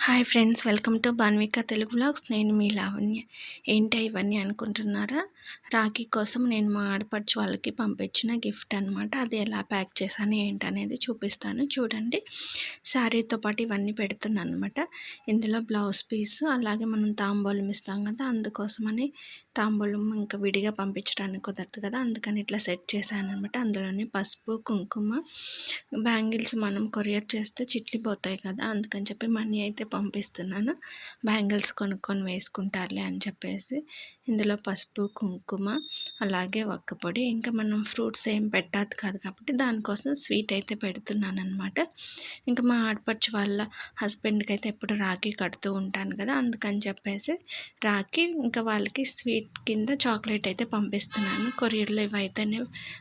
Hi friends welcome to Banvika Telugu blogs. నేను మీ లావణ్య. ఏంటి ఇవన్నీ అనుకుంటున్నారా? రాఖీ కోసం నేను మా ఆడపడుచు వాళ్ళకి పంపించిన గిఫ్ట్ అనమాట అది ఎలా ప్యాక్ చేశాను ఏంటనేది చూపిస్తాను. చూడండి. శారీతో పాటు ఇవన్నీ పెడుతున్నాను అనమాట ఇందులో బ్లౌజ్ పీస్ అలాగే మనం తాంబూలం ఇస్తాం కదా అందుకోసమని తాంబూలం ఇంకా విడిగా పంపించడానికి కుదరదు కదా. అందుకని ఇట్లా సెట్ చేశాను అనమాట అందులోనే పసుపు కుంకుమ బ్యాంగిల్స్ మనం కొరియర్ చేస్తే చిట్లిపోతాయి కదా. అందుకని చెప్పి మనీ అయితే పంపిస్తున్నాను. బ్యాంగిల్స్ కొనుక్కొని వేసుకుంటారులే అని చెప్పేసి. ఇందులో పసుపు కుంకుమ అలాగే ఒక్క పొడి. ఇంకా మనం ఫ్రూట్స్ ఏం పెట్టదు కాదు కాబట్టి దానికోసం స్వీట్ అయితే పెడుతున్నాను అనమాట ఇంకా మా ఆడపడుచు వాళ్ళ హస్బెండ్కి అయితే ఎప్పుడు రాఖీ కడుతూ ఉంటాను కదా. అందుకని చెప్పేసి రాఖీ ఇంకా వాళ్ళకి స్వీట్ కింద చాక్లెట్ అయితే పంపిస్తున్నాను. కొరియర్లో ఇవైతేనే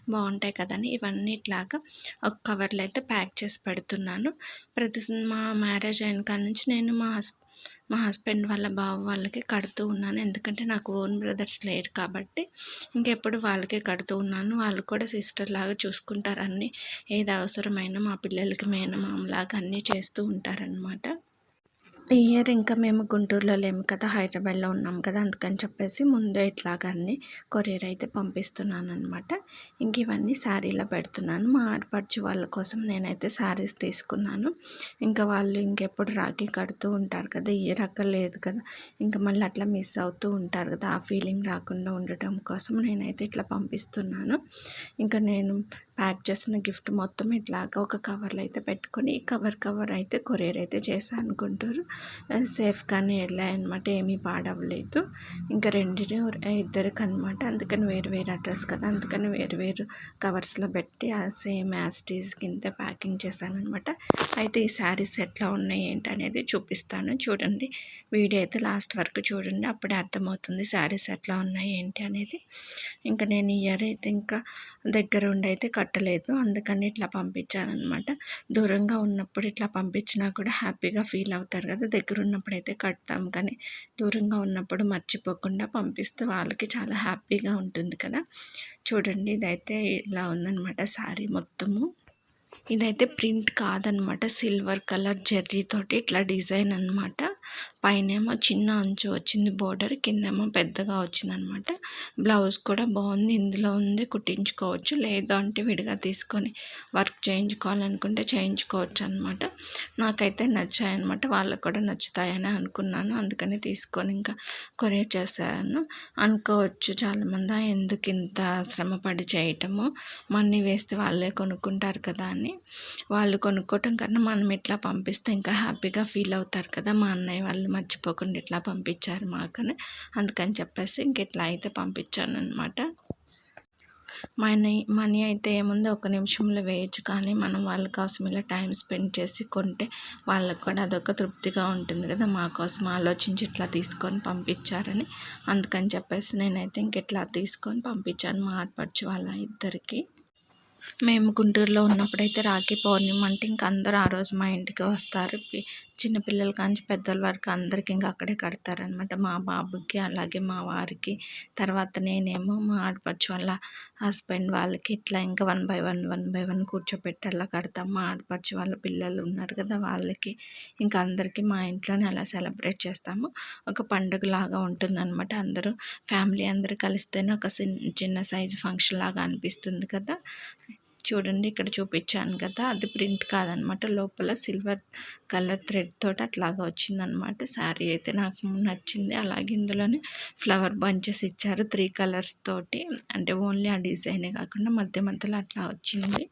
బాగుంటాయి కదని ఇవన్నీ ఇట్లాగా ఒక కవర్లో అయితే ప్యాక్ చేసి పెడుతున్నాను. ప్రతి మా మ్యారేజ్ అయిన కాడ నుంచి నేను మా హస్ మా హస్బెండ్ వాళ్ళ బావ వాళ్ళకి కడుతూ ఉన్నాను. ఎందుకంటే నాకు ఓన్ బ్రదర్స్ లేరు కాబట్టి ఇంకెప్పుడు వాళ్ళకే కడుతూ ఉన్నాను. వాళ్ళు కూడా సిస్టర్ లాగా చూసుకుంటారు అన్నీ ఏది అవసరమైనా మా పిల్లలకి మేనమామలాగా అన్నీ చేస్తూ ఉంటారనమాట ఈ ఇయర్ ఇంకా మేము గుంటూరులో లేము కదా హైదరాబాద్లో ఉన్నాం కదా అందుకని చెప్పేసి ముందే ఇట్లాగన్నీ కొరియర్ అయితే పంపిస్తున్నాను అనమాట ఇంక ఇవన్నీ శారీలో పెడుతున్నాను. మా ఆడపడుచు వాళ్ళ కోసం నేనైతే శారీస్ తీసుకున్నాను. ఇంకా వాళ్ళు ఇంకెప్పుడు రాఖీ కడుతూ ఉంటారు కదా ఇయర్ అక్కర్లేదు లేదు కదా ఇంకా మళ్ళీ అట్లా మిస్ అవుతూ ఉంటారు కదా ఆ ఫీలింగ్ రాకుండా ఉండటం కోసం నేనైతే ఇట్లా పంపిస్తున్నాను. ఇంకా నేను ప్యాక్ చేసిన గిఫ్ట్ మొత్తం ఇట్లాగా ఒక కవర్లో అయితే పెట్టుకొని కవర్ కవర్ అయితే కొరియర్ అయితే చేశాను అనుకుంటారు. సేఫ్గానే వెళ్ళాయి అనమాట ఏమీ పాడవలేదు ఇంకా రెండు ఇద్దరికి అనమాట అందుకని వేరు వేరు అడ్రస్ కదా అందుకని వేరు వేరు కవర్స్లో పెట్టి ఆ సేమ్ యాస్టీస్ కింద ప్యాకింగ్ చేశాను అనమాట అయితే ఈ శారీస్ ఎట్లా ఉన్నాయి ఏంటి అనేది చూపిస్తాను. చూడండి వీడియో అయితే లాస్ట్ వరకు చూడండి అప్పుడే అర్థమవుతుంది శారీస్ ఎట్లా ఉన్నాయి ఏంటి అనేది. ఇంకా నేను ఇయర్ అయితే ఇంకా దగ్గర ఉండి అయితే కట్టలేదు అందుకని ఇట్లా పంపించారనమాట దూరంగా ఉన్నప్పుడు ఇట్లా పంపించినా కూడా హ్యాపీగా ఫీల్ అవుతారు కదా. దగ్గర ఉన్నప్పుడు అయితే కడతాం కానీ దూరంగా ఉన్నప్పుడు మర్చిపోకుండా పంపిస్తే వాళ్ళకి చాలా హ్యాపీగా ఉంటుంది కదా. చూడండి ఇదైతే ఇలా ఉందనమాట శారీ మొత్తము. ఇదైతే ప్రింట్ కాదనమాట సిల్వర్ కలర్ జెర్రీతోటి ఇట్లా డిజైన్ అనమాట పైనేమో చిన్న అంచు వచ్చింది బోర్డర్ కిందేమో పెద్దగా వచ్చింది అనమాట బ్లౌజ్ కూడా బాగుంది ఇందులో ఉంది కుట్టించుకోవచ్చు. లేదు అంటే విడిగా తీసుకొని వర్క్ చేయించుకోవాలనుకుంటే చేయించుకోవచ్చు అనమాట నాకైతే నచ్చాయి అనమాట వాళ్ళకు కూడా నచ్చుతాయని అనుకున్నాను. అందుకని తీసుకొని ఇంకా కొరియర్ చేశాను. అనుకోవచ్చు చాలామంది ఎందుకు ఇంత శ్రమపడి చేయటము? మనీ వేస్తే వాళ్ళే కొనుక్కుంటారు కదా అని. వాళ్ళు కొనుక్కోవటం కన్నా మనం ఇట్లా పంపిస్తే ఇంకా హ్యాపీగా ఫీల్ అవుతారు కదా మా అన్నయ్య వాళ్ళు. మర్చిపోకుండా ఇట్లా పంపించారు మాకని. అందుకని చెప్పేసి ఇంక ఇట్లా అయితే పంపించాను అనమాట మనీ మనీ అయితే ఏముందో? ఒక నిమిషంలో వేయచ్చు కానీ మనం వాళ్ళ కోసం ఇలా టైం స్పెండ్ చేసి కొంటే వాళ్ళకు కూడా అదొక తృప్తిగా ఉంటుంది కదా. మా కోసం ఆలోచించి ఇట్లా తీసుకొని పంపించారని. అందుకని చెప్పేసి నేనైతే ఇంక ఇట్లా తీసుకొని పంపించాను మా ఆడపడుచు వాళ్ళ ఇద్దరికి. మేము గుంటూరులో ఉన్నప్పుడైతే రాఖీ పౌర్ణమి అంటే ఇంక అందరూ ఆ రోజు మా ఇంటికి వస్తారు. చిన్నపిల్లల కాంచి పెద్దల వరకు అందరికి ఇంకా అక్కడే కడతారనమాట మా బాబుకి అలాగే మా వారికి. తర్వాత నేనేమో మా ఆడపడుచు వాళ్ళ హస్బెండ్ వాళ్ళకి ఇట్లా ఇంకా one by one one by one కూర్చోపెట్టి అలా కడతాం. మా ఆడపడుచు వాళ్ళ పిల్లలు ఉన్నారు కదా వాళ్ళకి. ఇంకా అందరికీ మా ఇంట్లోనే అలా సెలబ్రేట్ చేస్తాము. ఒక పండుగ లాగా ఉంటుందన్నమాట అందరూ. ఫ్యామిలీ అందరూ కలిస్తేనే ఒక చిన్న సైజు ఫంక్షన్ లాగా అనిపిస్తుంది కదా. చూడండి ఇక్కడ చూపించాను కదా. అది ప్రింట్ కాదనమాట. లోపల సిల్వర్ కలర్ థ్రెడ్ తోటి అట్లాగా వచ్చిందనమాట. శారీ అయితే నాకు నచ్చింది. అలాగే ఇందులోనే ఫ్లవర్ బంచెస్ ఇచ్చారు త్రీ కలర్స్ తోటి. అంటే ఓన్లీ ఆ డిజైనే కాకుండా మధ్య మధ్యలో అట్లా వచ్చింది.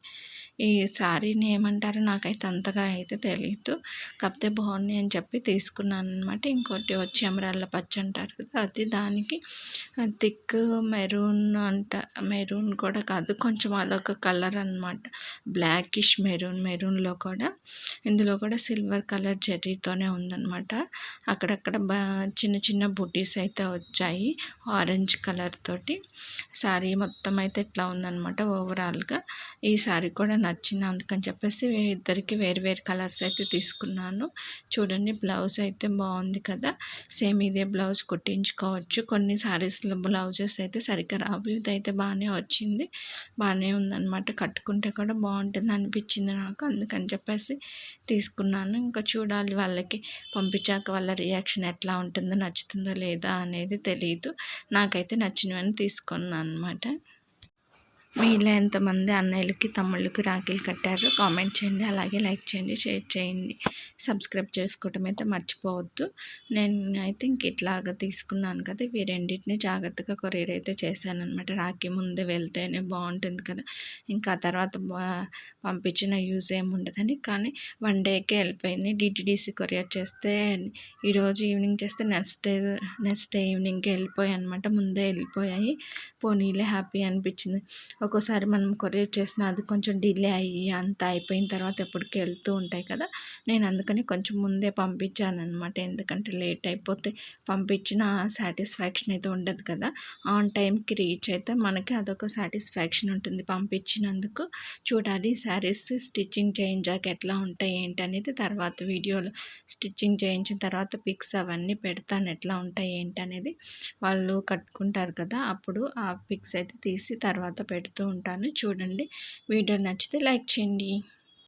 ఈ శారీని ఏమంటారో నాకైతే అంతగా అయితే తెలియదు కాకపోతే బాగున్నాయి అని చెప్పి తీసుకున్నాను అనమాట ఇంకోటి వచ్చి ఎమరాళ్ళ పచ్చ అంటారు కదా అది దానికి థిక్ మెరూన్ అంట మెరూన్ కూడా కాదు కొంచెం అదొక కలర్ అనమాట బ్లాకిష్ మెరూన్ మెరూన్లో కూడా. ఇందులో కూడా సిల్వర్ కలర్ జెర్రీతోనే ఉందన్నమాట. అక్కడక్కడ చిన్న చిన్న బుటీస్ అయితే వచ్చాయి ఆరెంజ్ కలర్ తోటి. శారీ మొత్తం అయితే ఇట్లా ఉందన్నమాట ఓవరాల్గా ఈ శారీ కూడా నచ్చింది. అందుకని చెప్పేసి ఇద్దరికి వేరు వేరు కలర్స్ అయితే తీసుకున్నాను. చూడండి బ్లౌజ్ అయితే బాగుంది కదా. సేమ్ ఇదే బ్లౌజ్ కుట్టించుకోవచ్చు. కొన్ని శారీస్లో బ్లౌజెస్ అయితే సరిగ్గా రావు. ఇదైతే బాగానే వచ్చింది. బాగానే ఉందన్నమాట. కట్టుకుంటే కూడా బాగుంటుంది అనిపించింది నాకు. అందుకని చెప్పేసి తీసుకున్నాను. ఇంకా చూడాలి వాళ్ళకి పంపించాక వాళ్ళ రియాక్షన్ ఎట్లా ఉంటుందో నచ్చుతుందో లేదా అనేది తెలియదు నాకైతే నచ్చినవని తీసుకున్నాను అనమాట మీలో ఎంతమంది అన్నయ్యలకి తమ్ముళ్ళకి రాఖీలు కట్టారో కామెంట్ చేయండి. అలాగే లైక్ చేయండి షేర్ చేయండి. సబ్స్క్రైబ్ చేసుకోవటం అయితే మర్చిపోవద్దు. నేను అయితే ఇంక ఇట్లాగా తీసుకున్నాను కదా ఇవి రెండింటిని జాగ్రత్తగా కొరియర్ అయితే చేశాను అనమాట రాఖీ ముందే వెళ్తేనే బాగుంటుంది కదా. ఇంకా తర్వాత పంపించిన యూజ్ ఏముండదని కానీ వన్ డేకే వెళ్ళిపోయింది. డిటిడిసి కొరియర్ చేస్తే ఈరోజు ఈవినింగ్ చేస్తే నెక్స్ట్ డే నెక్స్ట్ డే ఈవినింగ్కి వెళ్ళిపోయాయి అనమాట ముందే వెళ్ళిపోయాయి. పోనీలే హ్యాపీ అనిపించింది. ఒక్కోసారి మనం కొరియర్ చేసిన అది కొంచెం డిలే అయ్యి అంత అయిపోయిన తర్వాత ఎప్పటికీ వెళ్తూ ఉంటాయి కదా. నేను అందుకని కొంచెం ముందే పంపించాను అనమాట ఎందుకంటే లేట్ అయిపోతే పంపించిన సాటిస్ఫాక్షన్ అయితే ఉండదు కదా. ఆన్ టైంకి రీచ్ అయితే మనకి అదొక సాటిస్ఫాక్షన్ ఉంటుంది పంపించినందుకు. చూడాలి శారీస్ స్టిచ్చింగ్ చేయించాక ఎట్లా ఉంటాయి ఏంటి అనేది తర్వాత వీడియోలో స్టిచ్చింగ్ చేయించిన తర్వాత పిక్స్ అవన్నీ పెడతాను ఎట్లా ఉంటాయి ఏంటి అనేది వాళ్ళు కట్టుకుంటారు కదా. అప్పుడు ఆ పిక్స్ అయితే తీసి తర్వాత పెడతాను. పెడుతూ ఉంటాను. చూడండి. వీడియో నచ్చితే లైక్ చేయండి.